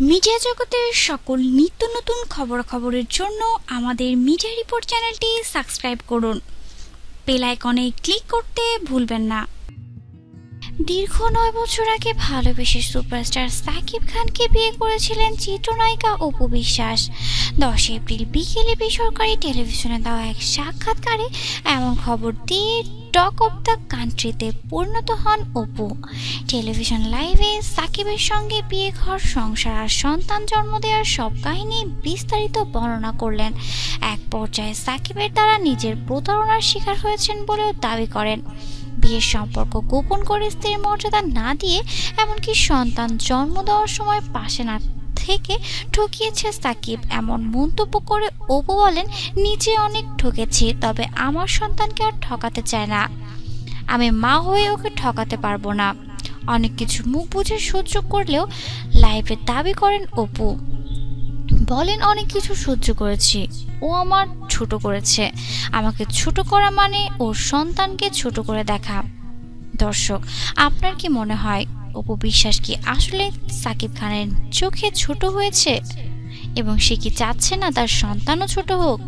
Media জগতের সকল নিত্য নতুন খবরাখবরের জন্য আমাদের মিডিয়া রিপোর্ট চ্যানেলটি সাবস্ক্রাইব করুন। বেল আইকনে ক্লিক করতে ভুলবেন না। দীর্ঘ নয় বছর আগে ভালোবেসে সুপারস্টার সাকিব খানকে বিয়ে করেছিলেন চিত্রনায়িকা অপু বিশ্বাস। দশ এপ্রিল বিকেলে বেসরকারি টেলিভিশনে দেওয়া এক সাক্ষাৎকারে এমন খবর দিয়ে টক অব দ্য কান্ট্রিতে পরিণত হন অপু। টেলিভিশন লাইভে সাকিবের সঙ্গে বিয়ে ঘর, সংসার আর সন্তান জন্ম দেওয়ার সব কাহিনী বিস্তারিত বর্ণনা করলেন। এক পর্যায়ে সাকিবের দ্বারা নিজের প্রতারণার শিকার হয়েছেন বলেও দাবি করেন। বিয়ের সম্পর্ক গোপন করে স্ত্রীর মর্যাদা না দিয়ে এমনকি সন্তান জন্ম দেওয়ার সময় পাশে না থেকে ঠকিয়েছে সাকিব। এমন মন্তব্য করে অপু বলেন, নিজে অনেক ঠকেছি, তবে আমার সন্তানকে আর ঠকাতে চায় না। আমি মা হয়ে ওকে ঠকাতে পারব না। অনেক কিছু মুখ বুঝে সহ্য করলেও লাইভে দাবি করেন অপু। বলেন, অনেক কিছু সহ্য করেছি। ও আমার ছোট করেছে। আমাকে ছোট করা মানে ওর সন্তানকে ছোট করে দেখা। দর্শক, আপনার কি মনে হয়? অপু বিশ্বাস কি আসলে সাকিব খানের চোখে ছোট হয়েছে? এবং সে কি চাচ্ছে না তার সন্তানও ছোট হোক?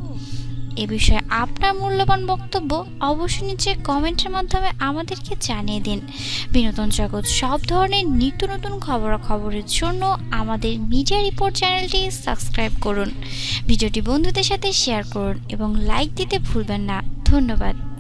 এ বিষয়ে আপনার মূল্যবান বক্তব্য অবশ্যই নিচে কমেন্টের মাধ্যমে আমাদেরকে জানিয়ে দিন। বিনোদন জগৎ সব ধরনের নিত্য নতুন খবরাখবরের জন্য আমাদের মিডিয়া রিপোর্ট চ্যানেলটি সাবস্ক্রাইব করুন। ভিডিওটি বন্ধুদের সাথে শেয়ার করুন এবং লাইক দিতে ভুলবেন না। ধন্যবাদ।